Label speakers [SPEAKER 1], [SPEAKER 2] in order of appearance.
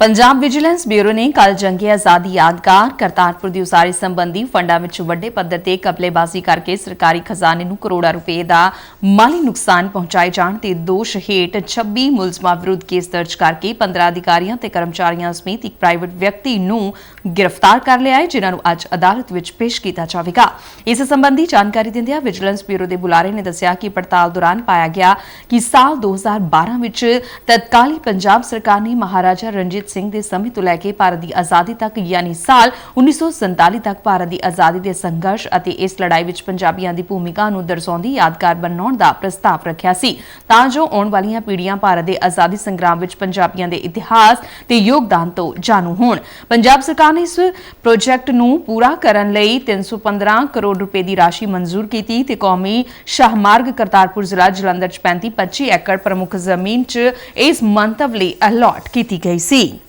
[SPEAKER 1] Punjab vigilance bureau ਨੇ ਕੱਲ ਜੰਗੀ ਆਜ਼ਾਦੀ ਯਾਦਗਾਰ ਕਰਤਾਰਪੁਰ ਦੀ ਉਸਾਰੀ ਸੰਬੰਧੀ ਫੰਡਾਂ ਵਿੱਚ ਵੱਡੇ ਪੱਧਰ ਤੇ ਕਬਲੇਬਾਜ਼ੀ ਕਰਕੇ ਸਰਕਾਰੀ ਖਜ਼ਾਨੇ ਨੂੰ ਕਰੋੜਾਂ ਰੁਪਏ ਦਾ ਮਾਲੀ ਨੁਕਸਾਨ ਪਹੁੰਚਾਏ ਜਾਣ ਤੇ ਦੋਸ਼ ਹੇਠ 26 ਮੁਲਜ਼ਮਾਂ ਵਿਰੁੱਧ ਕੇਸ ਦਰਜ ਕਰਕੇ 15 ਅਧਿਕਾਰੀਆਂ ਤੇ ਕਰਮਚਾਰੀਆਂ ਸਮੇਤ ਇੱਕ ਪ੍ਰਾਈਵੇਟ ਵਿਅਕਤੀ ਨੂੰ ਗ੍ਰਿਫਤਾਰ ਕਰ ਲਿਆ ਹੈ, ਜਿਨ੍ਹਾਂ ਨੂੰ ਅੱਜ ਅਦਾਲਤ ਵਿੱਚ ਪੇਸ਼ ਕੀਤਾ ਜਾਵੇਗਾ। ਇਸ ਸੰਬੰਧੀ ਜਾਣਕਾਰੀ ਦਿੰਦਿਆਂ ਵਿਜੀਲੈਂਸ ਬਿਊਰੋ ਦੇ ਬੁਲਾਰੇ ਨੇ ਦੱਸਿਆ ਕਿ ਪੜਤਾਲ ਦੌਰਾਨ ਪਾਇਆ ਗਿਆ ਕਿ ਸਾਲ 2012 ਵਿੱਚ ਤਤਕਾਲੀ ਪੰਜਾਬ ਸਰਕਾਰ ਨੇ ਮਹਾਰਾਜਾ ਰਣਜੀਤ ਸਿੰਘ ਦੇ ਸਮੇਂ ਤੋਂ ਲੈ ਕੇ ਭਾਰਤ ਦੀ ਆਜ਼ਾਦੀ ਤੱਕ, ਯਾਨੀ ਸਾਲ 1947 ਤੱਕ ਭਾਰਤ ਦੀ ਆਜ਼ਾਦੀ ਦੇ ਸੰਘਰਸ਼ ਅਤੇ ਇਸ ਲੜਾਈ ਵਿੱਚ ਪੰਜਾਬੀਆਂ ਦੀ ਭੂਮਿਕਾ ਨੂੰ ਦਰਸਾਉਂਦੀ ਯਾਦਗਾਰ ਬਣਾਉਣ ਦਾ ਪ੍ਰਸਤਾਵ ਰੱਖਿਆ ਸੀ। ਤਾਂ ਜੋ ਆਉਣ ਵਾਲੀਆਂ ਪੀੜ੍ਹੀਆਂ ਭਾਰਤ ਦੇ ਆਜ਼ਾਦੀ ਸੰਗਰਾਮ ਵਿੱਚ ਪੰਜਾਬੀਆਂ ਦੇ ਇਤਿਹਾਸ ਤੇ ਯੋਗਦਾਨ ਤੋਂ ਜਾਣੂ ਹੋਣ। ਪੰਜਾਬ ਸਰਕਾਰ ਨੇ ਇਸ ਪ੍ਰੋਜੈਕਟ ਨੂੰ ਪੂਰਾ ਕਰਨ ਲਈ 315 ਕਰੋੜ ਰੁਪਏ ਦੀ ਰਾਸ਼ੀ ਮਨਜ਼ੂਰ ਕੀਤੀ ਤੇ ਕੌਮੀ ਸ਼ਾਹਮਾਰਗ ਕਰਤਾਰਪੁਰ ਜ਼ਿਲ੍ਹਾ ਜਲੰਧਰ ਚ 35 25 ਏਕੜ ਪ੍ਰਮੁੱਖ ਜ਼ਮੀਨ ਚ ਇਸ ਮੰਤਵ ਲਈ ਅਲਾਟ ਕੀਤੀ ਗਈ ਸੀ।